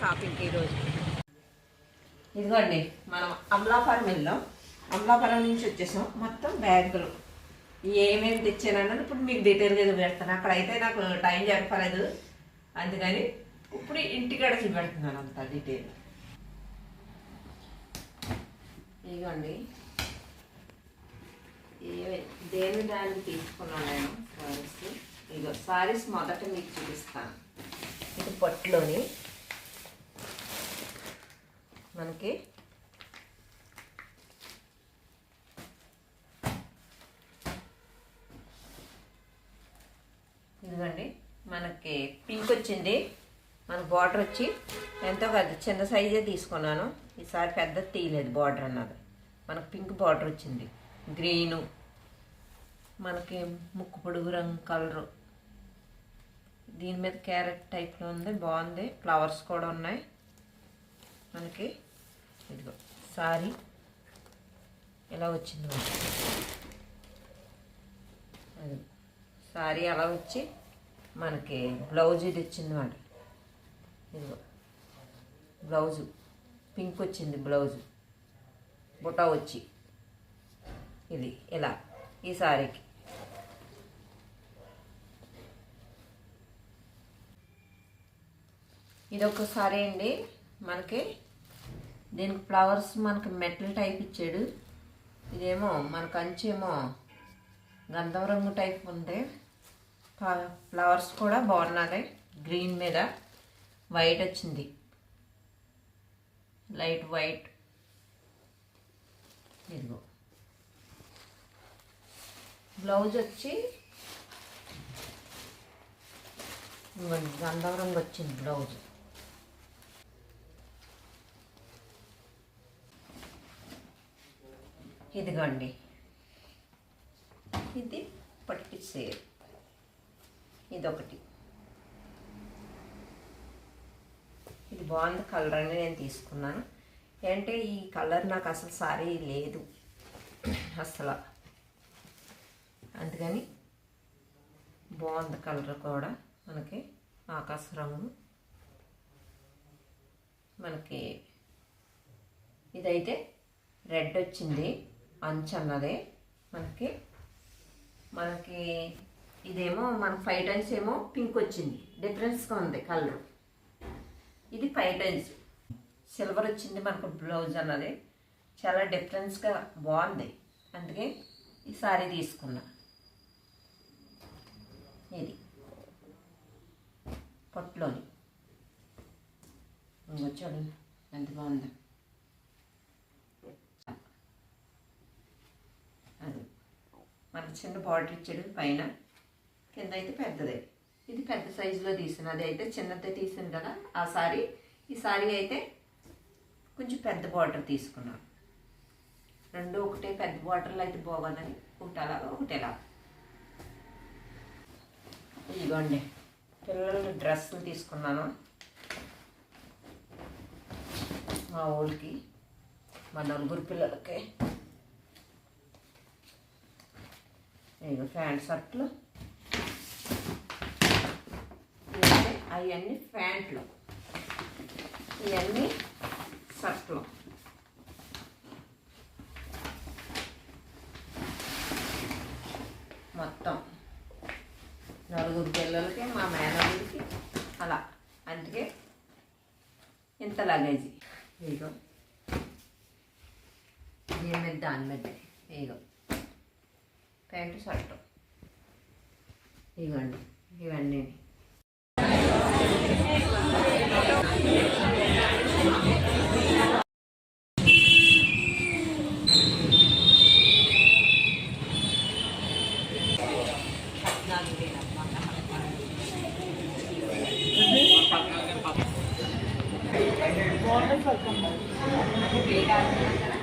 షాపింగ్కి ఈరోజు ఇదిగోండి మనం అమలాపురం వెళ్ళాం అమలాపురం నుంచి వచ్చేసాం. మొత్తం బ్యాగులు. ఏమేమి తెచ్చానని ఇప్పుడు మీకు డీటెయిల్గా చూపెడతాను అక్కడ అయితే నాకు టైం జరపలేదు అందుకని ఇప్పుడు ఇంటికాడ చూపెడుతున్నాను అంత డీటెయిల్. ఇదిగోండి. దేని దాన్ని తీసుకున్నాను నేను? సారీస్. ఇదిగో సారీస్ మొదట మీకు చూపిస్తాను. ఇది పట్టులోని మనకి. ఇదిగోండి మనకి పింక్ వచ్చింది. మన బార్డర్ వచ్చి ఎంతో కాదు చిన్న సైజే తీసుకున్నాను. ఈసారి పెద్ద తీయలేదు బార్డర్ అన్నది. మనకు పింక్ బార్డర్ వచ్చింది. గ్రీను మనకి ముక్కు పొడుగు రంగు కలరు దీని మీద క్యారెట్ టైప్లో ఉంది బాగుంది. ఫ్లవర్స్ కూడా ఉన్నాయి. మనకి ఇదిగో సారీ. ఇలా వచ్చింది అది సారీ అలా వచ్చి మనకి బ్లౌజ్ ఇది వచ్చింది ఇదిగో బ్లౌజు పింక్ వచ్చింది బ్లౌజు. బుటా వచ్చి ఇది ఇలా ఈ సారీకి. ఇది ఒక సారీ అండి. మనకి దీనికి ఫ్లవర్స్ మనకి మెటల్ టైప్ ఇచ్చాడు. ఇదేమో మన కంచేమో గంధం రంగు టైప్ ఉంది. ఫ్లవర్స్ కూడా బాగున్నాయి. గ్రీన్ మీద వైట్ వచ్చింది. Light white. ఇదిగో. బ్లౌజ్ వచ్చి గంధం రంగు వచ్చింది బ్లౌజ్. ఇదిగోండి. ఇది పట్టి సేర్ ఇదొకటి. ఇది బాగుంది కలర్ అని నేను తీసుకున్నాను. ఏంటంటే ఈ కలర్ నాకు అసలు సారీ లేదు. అసలు. అందుకని బాగుంది కలర్ కూడా మనకి ఆకాశ రంగు. మనకి ఇదైతే రెడ్ వచ్చింది. అంచు అన్నది మనకి మనకి ఇదేమో మన ఫైవ్ టైమ్స్ ఏమో పింక్ వచ్చింది. డిఫరెన్స్గా ఉంది కలర్ ఇది ఫైవ్ టైమ్స్ సిల్వర్ వచ్చింది మనకు బ్లౌజ్ అన్నది. చాలా డిఫరెన్స్గా బాగుంది. అందుకే ఈ సారీ తీసుకున్నా ఇది పొట్టులోని ఇంకో చూడండి ఎంత బాగుంది అది మనకు చిన్న బార్డర్ ఇచ్చాడు పైన. కింద అయితే పెద్దదే. ఇది పెద్ద సైజులో తీసాను అది అయితే చిన్నదే తీసాను కదా ఆ సారీ. ఈ సారీ అయితే కొంచెం పెద్ద బార్డర్ తీసుకున్నాను రెండు ఒకటే పెద్ద బార్డర్లు అయితే బాగోదని ఒకటి అలాగా ఒకటి ఎలా ఇదిగోండి పిల్లల డ్రెస్సులు తీసుకున్నాను. మా ఊళ్ళకి మా నలుగురు పిల్లలకి. ఇదిగో ప్యాంట్ షర్ట్లు అవన్నీ ప్యాంట్లు ఇవన్నీ షర్ట్లు మొత్తం. నలుగురు పిల్లలకి మా మేనల్లుడికి అలా. అందుకే ఇంత లగేజీ ఇదిగో. దీని మీద దాని మీద. ఇదిగో. Pant shirt. ఇవ్వండి. ఇవన్నీ ఆ